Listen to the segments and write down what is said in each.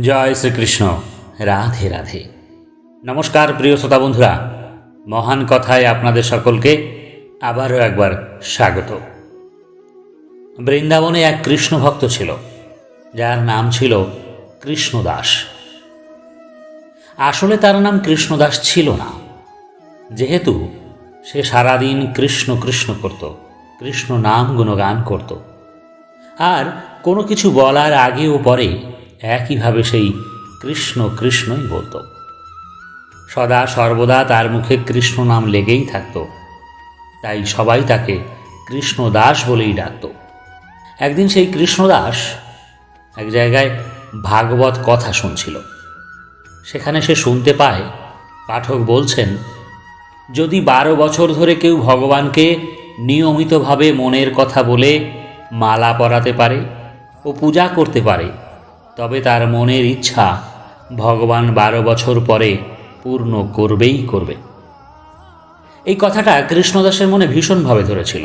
জয় শ্রীকৃষ্ণ। রাধে রাধে। নমস্কার প্রিয় শ্রোতা বন্ধুরা। মহান কথায় আপনাদের সকলকে আবারও একবার স্বাগত। বৃন্দাবনে এক কৃষ্ণ ভক্ত ছিল। যার নাম ছিল কৃষ্ণদাস। আসলে তার নাম কৃষ্ণদাস ছিল না। যেহেতু সে সারাদিন কৃষ্ণ কৃষ্ণ করত, কৃষ্ণ নাম গুণগান করত। আর কোনো কিছু বলার আগে ও পরে একইভাবে সেই কৃষ্ণ কৃষ্ণই বলতো। সদা সর্বদা তার মুখে কৃষ্ণ নাম লেগেই থাকত। তাই সবাই তাকে কৃষ্ণদাস বলেই ডাকত। একদিন সেই কৃষ্ণদাস এক জায়গায় ভাগবত কথা শুনছিল। সেখানে সে শুনতে পায়, পাঠক বলছেন, যদি বারো বছর ধরে কেউ ভগবানকে নিয়মিতভাবে মনের কথা বলে মালা পরাতে পারে ও পূজা করতে পারে তবে তার মনের ইচ্ছা ভগবান বারো বছর পরে পূর্ণ করবেই করবে। এই কথাটা কৃষ্ণদাসের মনে ভীষণভাবে ধরেছিল।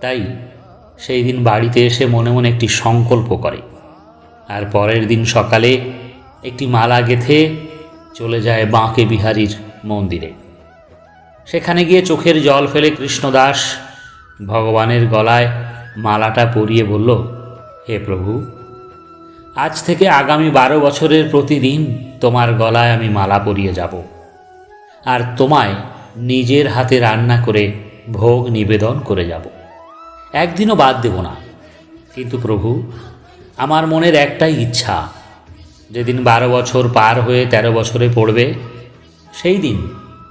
তাই সেই দিন বাড়িতে এসে মনে মনে একটি সংকল্প করে। আর পরের দিন সকালে একটি মালা গেথে চলে যায় বাঁকে বিহারীর মন্দিরে। সেখানে গিয়ে চোখের জল ফেলে কৃষ্ণদাস ভগবানের গলায় মালাটা পরিয়ে বলল, হে প্রভু আজ থেকে আগামী বারো বছরের প্রতিদিন তোমার গলায় আমি মালা পরিয়ে যাব। আর তোমায় নিজের হাতে রান্না করে ভোগ নিবেদন করে যাব। একদিনও বাদ দেব না। কিন্তু প্রভু, আমার মনের একটাই ইচ্ছা, যেদিন বারো বছর পার হয়ে ১৩ বছরে পড়বে, সেই দিন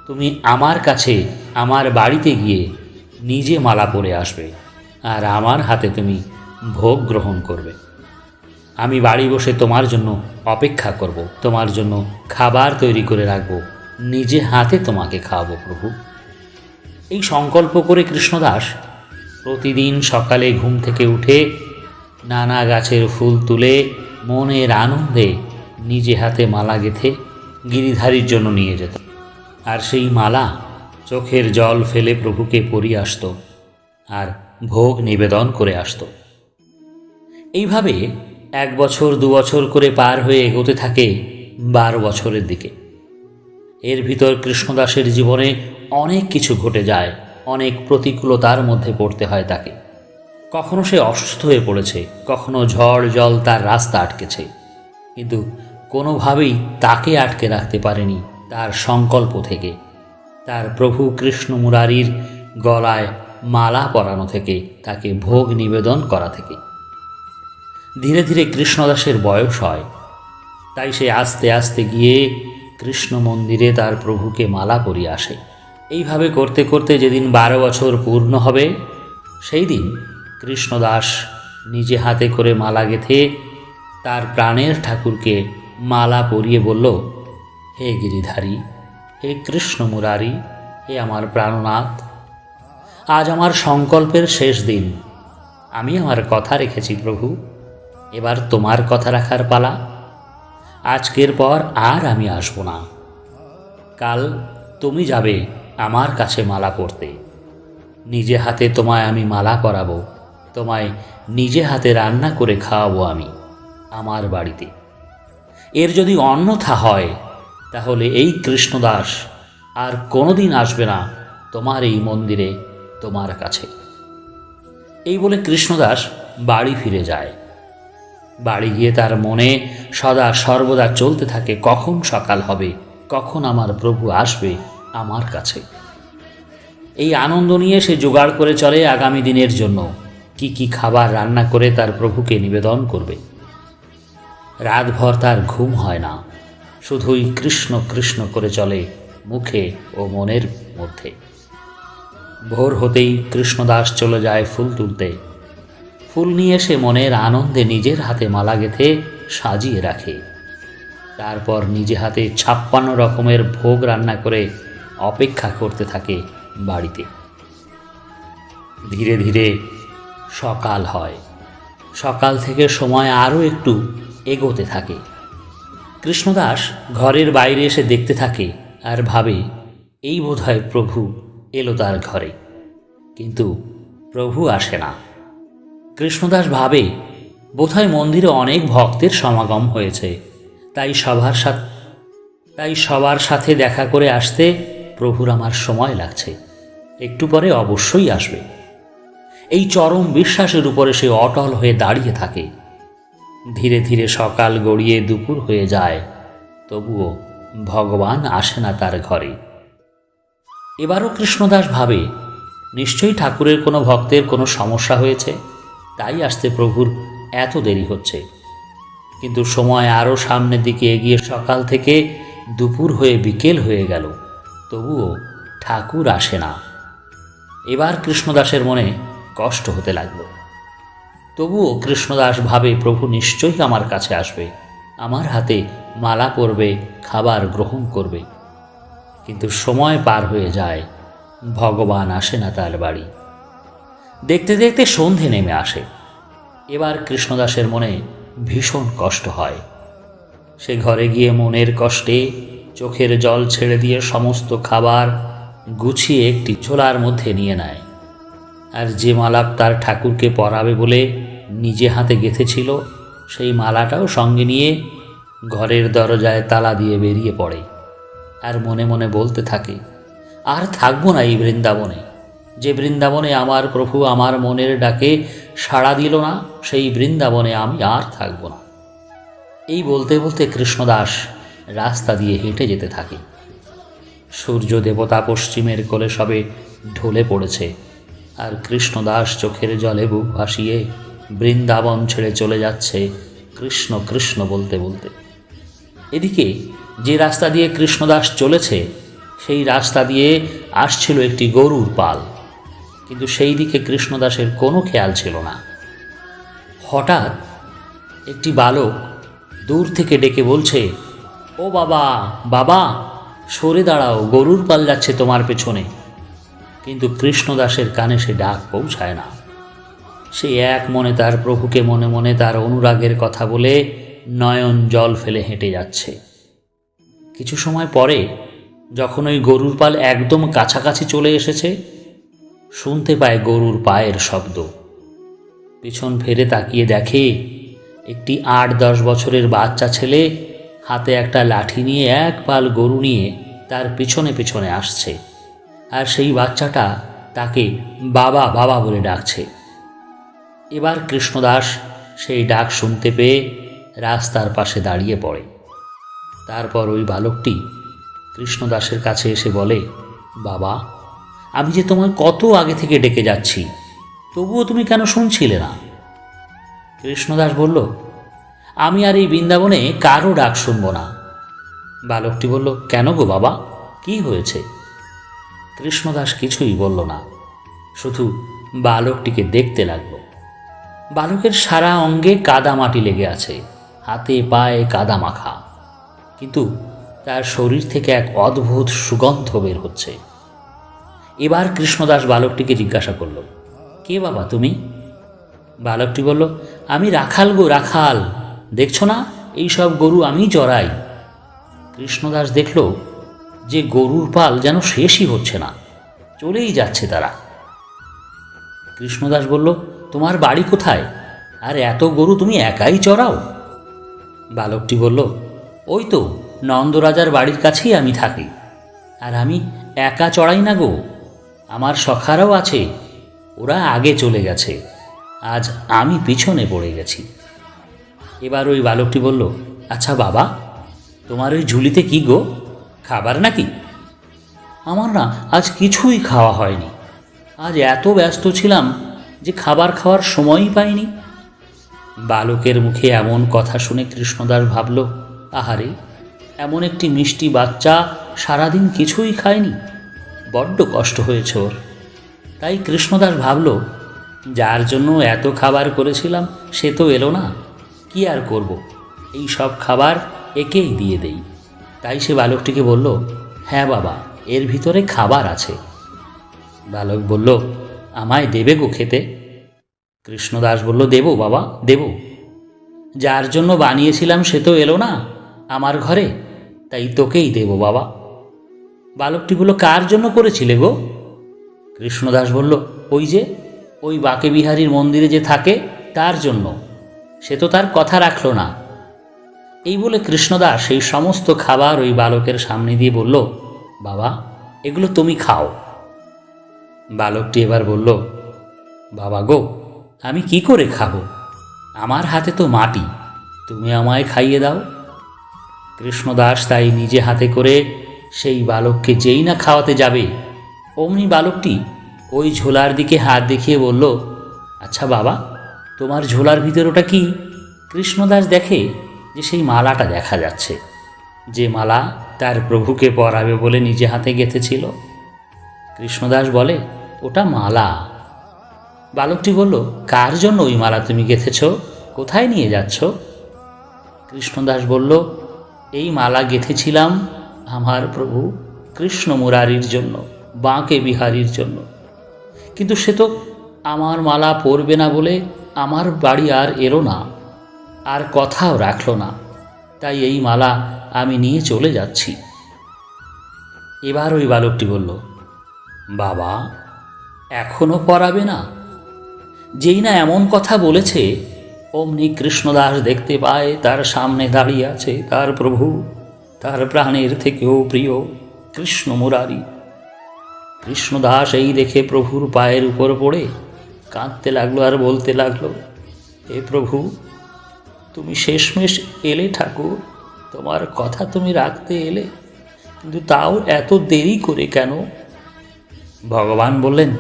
তুমি আমার কাছে, আমার বাড়িতে গিয়ে নিজে মালা পরে আসবে, আর আমার হাতে তুমি ভোগ গ্রহণ করবে। আমি বাড়ি বসে তোমার জন্য অপেক্ষা করব, তোমার জন্য খাবার তৈরি করে রাখব, নিজে হাতে তোমাকে খাওয়াবো প্রভু। এই সংকল্প করে কৃষ্ণদাস প্রতিদিন সকালে ঘুম থেকে উঠে নানা গাছের ফুল তুলে মনের আনন্দে নিজে হাতে মালা গেথে গিরিধারীর জন্য নিয়ে যেত। আর সেই মালা চোখের জল ফেলে প্রভুকে পরিয়ে আসত আর ভোগ নিবেদন করে আসতো। এইভাবে এক বছর, দু বছর করে পার হয়ে এগোতে থাকে বারো বছরের দিকে। এর ভিতর কৃষ্ণদাসের জীবনে অনেক কিছু ঘটে যায়, অনেক প্রতিকূলতার মধ্যে পড়তে হয় তাকে। কখনো সে অসুস্থ হয়ে পড়েছে, কখনো ঝড়, জল তার রাস্তা আটকেছে। কিন্তু কোনোভাবেই তাকে আটকে রাখতে পারেনি তার সংকল্প থেকে। তার প্রভু কৃষ্ণ মুরারির গলায় মালা পরানো থেকে, তাকে ভোগ নিবেদন করা থেকে। ধীরে ধীরে কৃষ্ণদাসের বয়স হয়। তাই সে আস্তে আস্তে গিয়ে কৃষ্ণ মন্দিরে তার প্রভুকে মালা পরিয়ে আসে। এইভাবে করতে করতে যেদিন বারো বছর পূর্ণ হবে, সেই দিন কৃষ্ণদাস নিজে হাতে করে মালা গেথে তার প্রাণের ঠাকুরকে মালা পরিয়ে বলল, হে গিরিধারী, হে কৃষ্ণ মুরারি, হে আমার প্রাণনাথ, আজ আমার সংকল্পের শেষ দিন। আমি আমার কথা রেখেছি প্রভু। এবার তোমার কথা রাখার পালা। আজকের পর আর আমি আসব না। কাল তুমি যাবে আমার কাছে মালা পরতে নিজে হাতে তোমায় আমি মালা পরাবো, তোমায় নিজে হাতে রান্না করে খাওয়াবো আমি আমার বাড়িতে। এর যদি অন্যথা হয়, তাহলে এই কৃষ্ণদাস আর কোনোদিন আসবে না তোমার এই মন্দিরে তোমার কাছে। এই বলে কৃষ্ণদাস বাড়ি ফিরে যায়। বাড়ি গিয়ে তার মনে সদা সর্বদা চলতে থাকে, কখন সকাল হবে, কখন আমার প্রভু আসবে আমার কাছে। এই আনন্দ নিয়ে সে জোগাড় করে চলে আগামী দিনের জন্য। কি কি খাবার রান্না করে তার প্রভুকে নিবেদন করবে। রাতভর তার ঘুম হয় না। শুধুই কৃষ্ণ কৃষ্ণ করে চলে মুখে ও মনের মধ্যে। ভোর হতেই কৃষ্ণদাস চলে যায় ফুল তুলতে। ফুল নিয়ে সে মনের আনন্দে নিজের হাতে মালা গেথে সাজিয়ে রাখে। তারপর নিজে হাতে ছাপ্পান্ন রকমের ভোগ রান্না করে অপেক্ষা করতে থাকে বাড়িতে। ধীরে ধীরে সকাল হয়। সকাল থেকে সময় আরও একটু এগোতে থাকে। কৃষ্ণদাস ঘরের বাইরে এসে দেখতে থাকে আর ভাবে, এই বোধহয় প্রভু এলো তার ঘরে। কিন্তু প্রভু আসে না। কৃষ্ণদাস ভাবে, বোধহয় মন্দিরে অনেক ভক্তের সমাগম হয়েছে। তাই সবার সাথে, তাই সবার সাথে দেখা করে আসতে প্রভুর আমার সময় লাগছে। একটু পরে অবশ্যই আসবে। এই চরম বিশ্বাসের উপরে সে অটল হয়ে দাঁড়িয়ে থাকে। ধীরে ধীরে সকাল গড়িয়ে দুপুর হয়ে যায়। তবুও ভগবান আসে না তার ঘরে। এবারও কৃষ্ণদাস ভাবে, নিশ্চয়ই ঠাকুরের কোনো ভক্তের কোনো সমস্যা হয়েছে? তাই আসতে প্রভুর এত দেরি হচ্ছে। কিন্তু সময় আরও সামনের দিকে এগিয়ে সকাল থেকে দুপুর হয়ে বিকেল হয়ে গেল। তবুও ঠাকুর আসে না। এবার কৃষ্ণদাসের মনে কষ্ট হতে লাগল। তবুও কৃষ্ণদাস ভাবে, প্রভু নিশ্চয়ই আমার কাছে আসবে। আমার হাতে মালা পরবে, খাবার গ্রহণ করবে। কিন্তু সময় পার হয়ে যায়। ভগবান আসে না তার বাড়ি। দেখতে দেখতে সন্ধে নেমে আসে। এবার কৃষ্ণদাসের মনে ভীষণ কষ্ট হয়। সে ঘরে গিয়ে মনের কষ্টে চোখের জল ছেড়ে দিয়ে সমস্ত খাবার গুছিয়ে একটি ছোলার মধ্যে নিয়ে নেয়। আর যে মালা তার ঠাকুরকে পরাবে বলে নিজে হাতে গেঁথেছিল, সেই মালাটাও সঙ্গে নিয়ে ঘরের দরজায় তালা দিয়ে বেরিয়ে পড়ে। আর মনে মনে বলতে থাকে, আর থাকব না এই বৃন্দাবনে। যে বৃন্দাবনে আমার প্রভু আমার মনের ডাকে সাড়া দিল না, সেই বৃন্দাবনে আমি আর থাকব না। এই বলতে বলতে কৃষ্ণদাস রাস্তা দিয়ে হেঁটে যেতে থাকে। সূর্য দেবতা পশ্চিমের কোলে সবে ঢলে পড়েছে আর কৃষ্ণদাস চোখের জলে বুক ভাসিয়ে বৃন্দাবন ছেড়ে চলে যাচ্ছে কৃষ্ণ কৃষ্ণ বলতে বলতে। এদিকে যে রাস্তা দিয়ে কৃষ্ণদাস চলেছে, সেই রাস্তা দিয়ে আসছিল একটি গরুর পাল। কিন্তু সেই দিকে কৃষ্ণদাসের কোনো খেয়াল ছিল না। হঠাৎ একটি বালক দূর থেকে ডেকে বলছে, ও বাবা বাবা, সরে দাঁড়াও, গরুর পাল যাচ্ছে তোমার পেছনে। কিন্তু কৃষ্ণদাসের কানে সে ডাক পৌঁছায় না। সে এক মনে তার প্রভুকে মনে মনে তার অনুরাগের কথা বলে নয়ন জল ফেলে হেঁটে যাচ্ছে। কিছু সময় পরে যখন ওই গরুর পাল একদম কাছাকাছি চলে এসেছে শুনতে পায় গরুর পায়ের শব্দ। পিছন ফেরে তাকিয়ে দেখে একটি আট দশ বছরের বাচ্চা ছেলে হাতে একটা লাঠি নিয়ে এক পাল গরু নিয়ে তার পিছনে পিছনে আসছে। আর সেই বাচ্চাটা তাকে বাবা বাবা বলে ডাকছে। এবার কৃষ্ণদাস সেই ডাক শুনতে পেয়ে রাস্তার পাশে দাঁড়িয়ে পড়ে। তারপর ওই বালকটি কৃষ্ণদাসের কাছে এসে বলে, বাবা আমি যে তোমার কত আগে থেকে ডেকে যাচ্ছি, তবুও তুমি কেন শুনছিলে না? কৃষ্ণদাস বলল, আমি আর এই বৃন্দাবনে কারও ডাক শুনব না। বালকটি বলল, কেন গো বাবা, কি হয়েছে? কৃষ্ণদাস কিছুই বলল না, শুধু বালকটিকে দেখতে লাগল। বালকের সারা অঙ্গে কাদা মাটি লেগে আছে, হাতে পায়ে কাদা মাখা। কিন্তু তার শরীর থেকে এক অদ্ভুত সুগন্ধ বের হচ্ছে। এবার কৃষ্ণদাস বালকটিকে জিজ্ঞাসা করল, কে বাবা তুমি? বালকটি বলল, আমি রাখাল গো, রাখাল। দেখছ না, এই সব গরু আমি চড়াই। কৃষ্ণদাস দেখল যে গরুর পাল যেন শেষই হচ্ছে না, চলেই যাচ্ছে তারা। কৃষ্ণদাস বলল, তোমার বাড়ি কোথায়? আর এত গরু তুমি একাই চড়াও? বালকটি বলল, ওই তো নন্দরাজার বাড়ির কাছেই আমি থাকি। আর আমি একা চড়াই না গো। আমার সখারাও আছে, ওরা আগে চলে গেছে, আজ আমি পিছনে পড়ে গেছি। এবার ওই বালকটি বলল আচ্ছা বাবা, তোমার ওই ঝুলিতে কি গো, খাবার নাকি? আমার না, আজ কিছুই খাওয়া হয়নি, আজ এত ব্যস্ত ছিলাম যে খাবার খাওয়ার সময়ই পাইনি। বালকের মুখে এমন কথা শুনে কৃষ্ণদাস ভাবল, আহারে, এমন একটি মিষ্টি বাচ্চা সারাদিন কিছুই খায়নি বড্ড কষ্ট হয়েছে ওর। তাই কৃষ্ণদাস ভাবল, যার জন্য এত খাবার করেছিলাম, সে তো এলো না। কি আর করব? এই সব খাবার একেই দিয়ে দেই। তাই সে বালকটিকে বলল হ্যাঁ বাবা, এর ভিতরে খাবার আছে। বালক বলল, আমায় দেবে গো খেতে? কৃষ্ণদাস বলল, দেব বাবা, দেব। যার জন্য বানিয়েছিলাম সে তো এলো না আমার ঘরে, তাই তোকেই দেব বাবা। বালকটি বলল কার জন্য করেছিলে গো? কৃষ্ণদাস বলল, ওই যে, ওই বাকে বিহারীর মন্দিরে যে থাকে, তার জন্য। সে তো তার কথা রাখল না। এই বলে কৃষ্ণদাস সেই সমস্ত খাবার ওই বালকের সামনে দিয়ে বলল, বাবা, এগুলো তুমি খাও। বালকটি এবার বলল, বাবা গো, আমি কি করে খাব? আমার হাতে তো মাটি, তুমি আমায় খাইয়ে দাও। কৃষ্ণদাস তাই নিজে হাতে করে সেই বালককে যেই না খাওয়াতে যাবে, অমনি বালকটি ওই ঝোলার দিকে হাত দেখিয়ে বলল আচ্ছা বাবা, তোমার ঝোলার ভিতর ওটা কি? কৃষ্ণদাস দেখে যে সেই মালাটা দেখা যাচ্ছে, যে মালা তার প্রভুকে পরাবে বলে নিজে হাতে গেঁথেছিল। কৃষ্ণদাস বলে, ওটা মালা। বালকটি বলল, কার জন্য ওই মালা তুমি গেঁথেছ? কোথায় নিয়ে যাচ্ছ? কৃষ্ণদাস বলল, এই মালা গেঁথেছিলাম আমার প্রভু কৃষ্ণ মুরারির জন্য, বাঁকে বিহারীর জন্য। কিন্তু সে তো আমার মালা পরবে না বলে আমার বাড়ি আর এলো না, আর কথাও রাখল না। তাই এই মালা আমি নিয়ে চলে যাচ্ছি। এবার ওই বালকটি বলল, বাবা এখনও পড়াবে না? যেই না এমন কথা বলেছে, অমনি কৃষ্ণদাস দেখতে পায় তার সামনে দাঁড়িয়ে আছে তার প্রভু। তার প্রাণের থেকেও প্রিয় কৃষ্ণ মুরারি। কৃষ্ণদাস এই দেখে প্রভুর পায়ের উপর পড়ে, কাঁদতে লাগল আর বলতে লাগল, হে প্রভু, তুমি শেষমেশ এলে ঠাকুর, তোমার কথা তুমি রাখতে এলে, কিন্তু তাও এত দেরি করে কেন? ভগবান বললেন,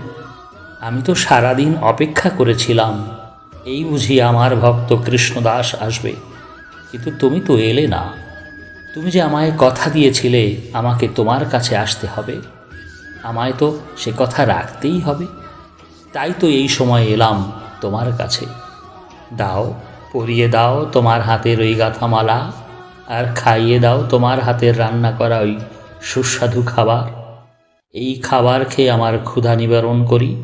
আমি তো সারাদিন অপেক্ষা করেছিলাম, এই বুঝি আমার ভক্ত কৃষ্ণদাস আসবে, কিন্তু তুমি তো এলে না। তুমি যে আমায় কথা দিয়েছিলে, আমাকে তোমার কাছে আসতে হবে। আমায় তো সে কথা রাখতেই হবে। তাই তো এই সময় এলাম তোমার কাছে। দাও, পরিয়ে দাও তোমার হাতের ওই গাঁথামালা, আর খাইয়ে দাও তোমার হাতের রান্না করা ওই সুস্বাদু খাবার। এই খাবার খেয়ে আমার ক্ষুধা নিবারণ করি।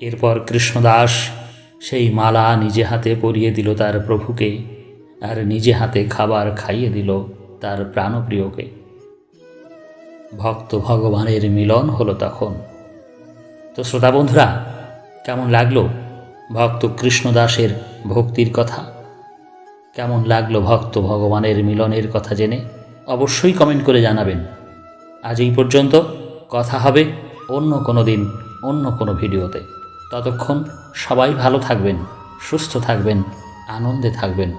এরপর কৃষ্ণদাস সেই মালা নিজে হাতে পরিয়ে দিল তার প্রভুকে। আর নিজে হাতে খাবার খাইয়ে দিল তার প্রাণপ্রিয়কে। ভক্ত ভগবানের মিলন হলো তখন। তো শ্রোতা বন্ধুরা, কেমন লাগল ভক্ত কৃষ্ণদাসের ভক্তির কথা? কেমন লাগল ভক্ত ভগবানের মিলনের কথা জেনে? অবশ্যই কমেন্ট করে জানাবেন। আজ এই পর্যন্ত, কথা হবে অন্য কোনো দিন, অন্য কোনো ভিডিওতে। ততক্ষণ সবাই ভালো থাকবেন, সুস্থ থাকবেন, আনন্দে থাকবেন।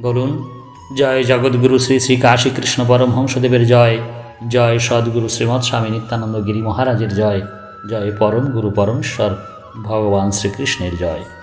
বলুন, জয় জগৎগুরু শ্রী শ্রী কাশী কৃষ্ণ পরমহংসদেবের জয় জয় সদ্গুরু শ্রীমৎ স্বামী নিত্যানন্দ গিরি মহারাজের জয় জয় পরম গুরু পরমেশ্বর, ভগবান শ্রীকৃষ্ণের জয়।